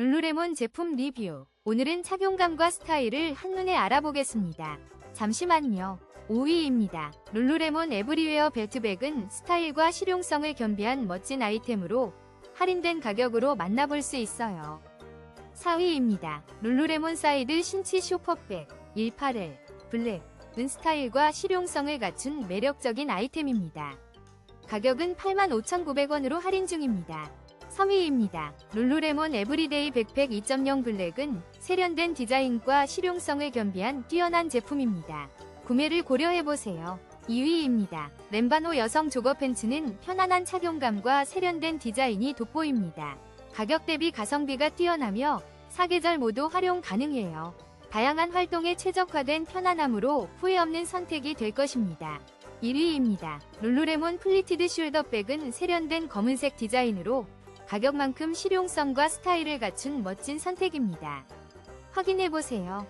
룰루레몬 제품 리뷰. 오늘은 착용감과 스타일을 한눈에 알아보겠습니다. 잠시만요. 5위입니다. 룰루레몬 에브리웨어 벨트백은 스타일과 실용성을 겸비한 멋진 아이템으로 할인된 가격으로 만나볼 수 있어요. 4위입니다. 룰루레몬 사이드 신치 쇼퍼백 18L 블랙 은 스타일과 실용성을 갖춘 매력적인 아이템입니다. 가격은 85,900원으로 할인 중입니다. 3위입니다. 룰루레몬 에브리데이 백팩 2.0 블랙은 세련된 디자인과 실용성을 겸비한 뛰어난 제품입니다. 구매를 고려해보세요. 2위입니다. 램바노 여성 조거 팬츠는 편안한 착용감과 세련된 디자인이 돋보입니다. 가격 대비 가성비가 뛰어나며 사계절 모두 활용 가능해요. 다양한 활동에 최적화된 편안함으로 후회 없는 선택이 될 것입니다. 1위입니다. 룰루레몬 플리티드 숄더백은 세련된 검은색 디자인으로 가격만큼 실용성과 스타일을 갖춘 멋진 선택입니다. 확인해보세요.